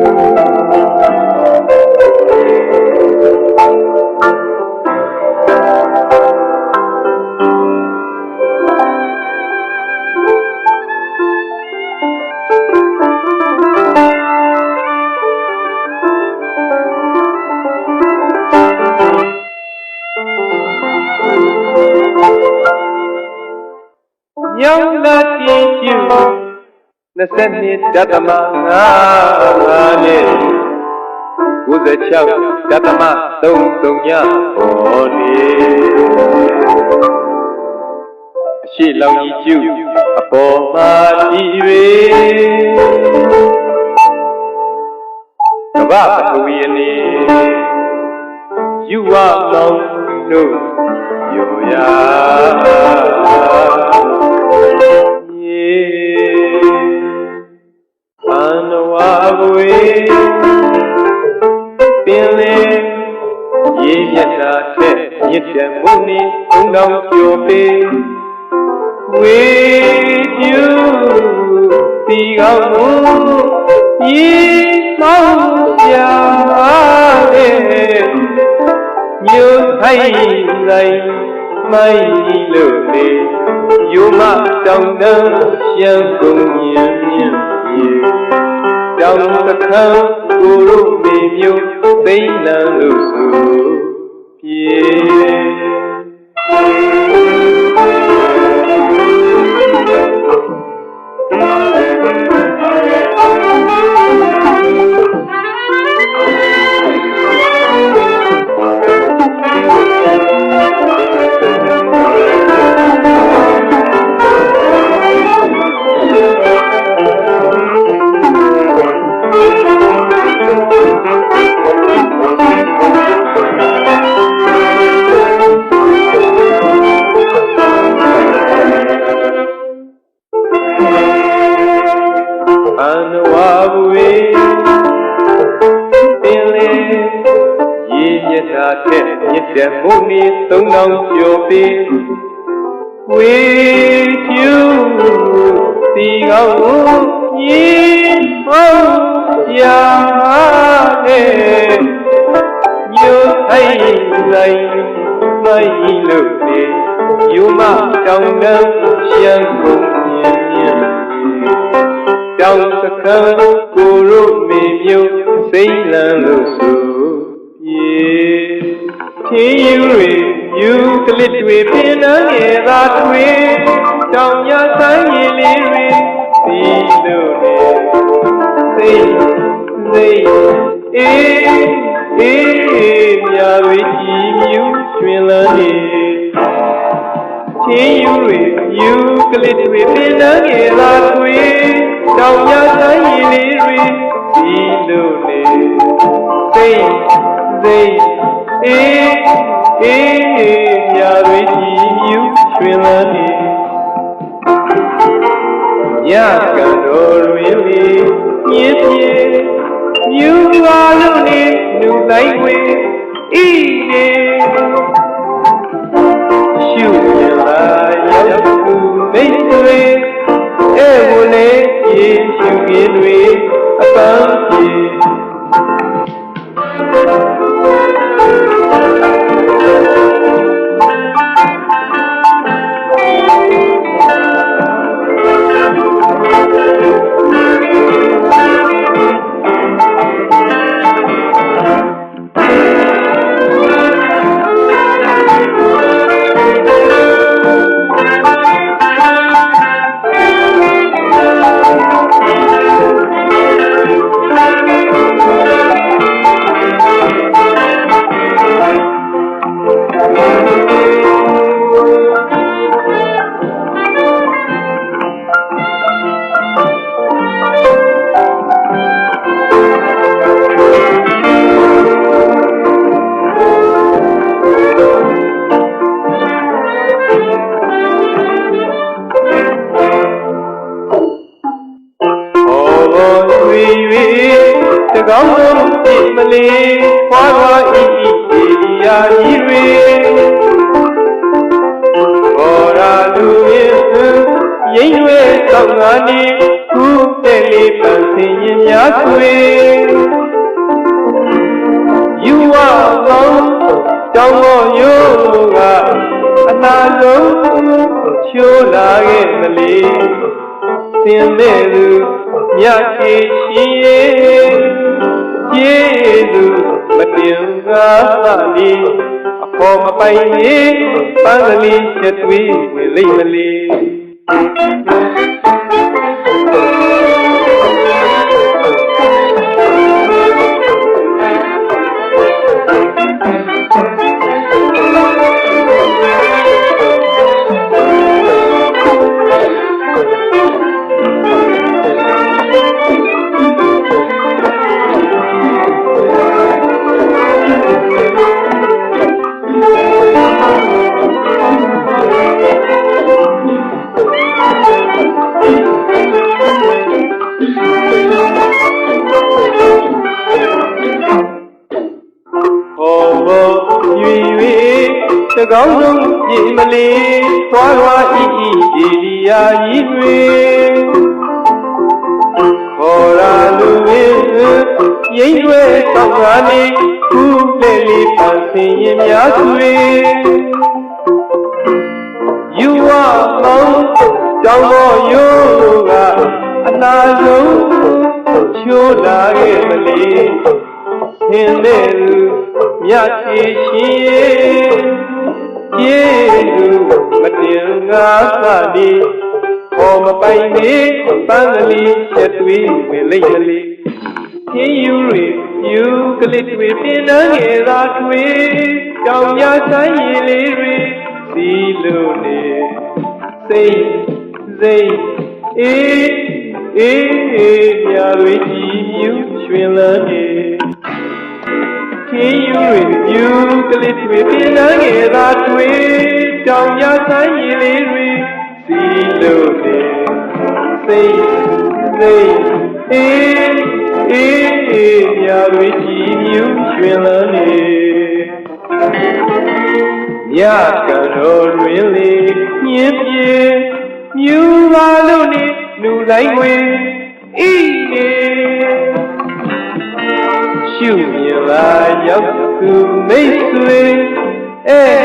ညော 22ဓတ္တမ5နဲ့96ဓတ္တမ33ညဟောနေအရှိလောင်ကြီးကျူအပေါ်မှာကြည်၍ကဗ္ဗပထဝီအနေယူဝမောင်တို့ယောရာ က်မြစ်တယ်မုန်နီဘုံတော်ကျော်ပေဝေကျူတီကောင်းမှုရေမောင်းပြလေမြို့ဆိုင်ဆိုင်မိုင်းလို့လေယုမတောင်တန်းရှမ်းကုန်မြင်မြင်ပြေတောင်တခမ်းကိုရုမေမြို့သိမ့်လန်းလို့ဆို ပြေ ဘဝေပင်လေရေမြတ်တာထက်မြစ်တယ်မုန်နီသုံးတောင်ကျော်ပေဝေကျူတီကောင်းကိုရေဟောရာတဲ့မြို့ဆိုင်ဆိုင်မိုင်းလို့လေယူမတောင်တန်းရှမ်း တောင်စခန်းကိုရုမေမြို့စိမ့်လန်းလို့ဆိုပြေချင်းယူတွေယူကလစ်တွေပင်နှံငယ်သာတွေတောင်ရဆိုင်ရည်လေးတွေဒီလိုနေစိတ်စိတ်အေးအေးမြာတွေကြည်မြူရွှင်လန်းနေချင်းယူတွေယူကလစ်တွေပင်နှံငယ်သာတွေ တောင်ရဆိုင်ရည်လေးတွေဒီလိုနေစိတ်စိတ်အေးအေးမြာတွေကြည်မြူရွှင်လန်းနေညကံတော်တွင်လေမြင်းပြေမြူပါလို့နေလူတိုင်းွယ်ဤနေ ကောင်းဆုံးဖြစ်မလီခွာခွာဤဤဒီယာဤတွေဘောရာလူရင်ရိမ့်တွေတောင်းငါနေခုတဲ့လေးပန်းစင်ရင်များခွေယူဝကောင်းတောင်းတော်ယိုးကအနာလုံးချိုးလာခဲ့မလီစင်မဲ့သူ မြတ်ကြီးရှင်ရဲ့ကျေးဇူးမတင်ကားပါလီအပေါ်မပိုင်လေပန်းကလေးချက်သွေးဝင်လိမ့်မလေး ကောင်းဆုံးပြည်မလီသွားသွားဤဤဒီဒီယာကြီးတွေခေါ်ရာလူဝင်းရိမ့်ွယ်တောက်ကားလေးခုလေလေးပန်းစင်ရင်များသူတွေယူဝမောင်းကြောင်းပေါ်ရိုးကအနာဆုံးချိုးလာခဲ့မလီဟင်းတဲ့လူမြတ်ကြီးရှင်ရဲ့ ကျေးဇူးမတင်ငါသတိဟောမပိုင်နေပန်းကလေးချက်သွေးဝင်လိမ့်မလေးခင်းယူရီယူကလေးတွေပြင်းနှံငယ်သာတွေကြောင်ရဆိုင်ရည်လေးတွေစီလို့နေစိတ်စိတ်အေးအေးအေးပြာတွေကြည်မြူရွှင်လန်းနေခင်းယူတွေမြူက လေးတွေပြင်နှန်းငယ်သာတွေ့ကြောင်ရဆိုင်ရည်လေးတွေစီလို့နေစိတ်စိတ်အေးအေးအေးမြာတွေကြည်မြူးရှင်လန်းနေညကတော်တွင်လေးညင်းပြေမြူပါလို့နေလူတိုင်းဝင်ဤနေရှုမြင်လာရောက်သူ Hey.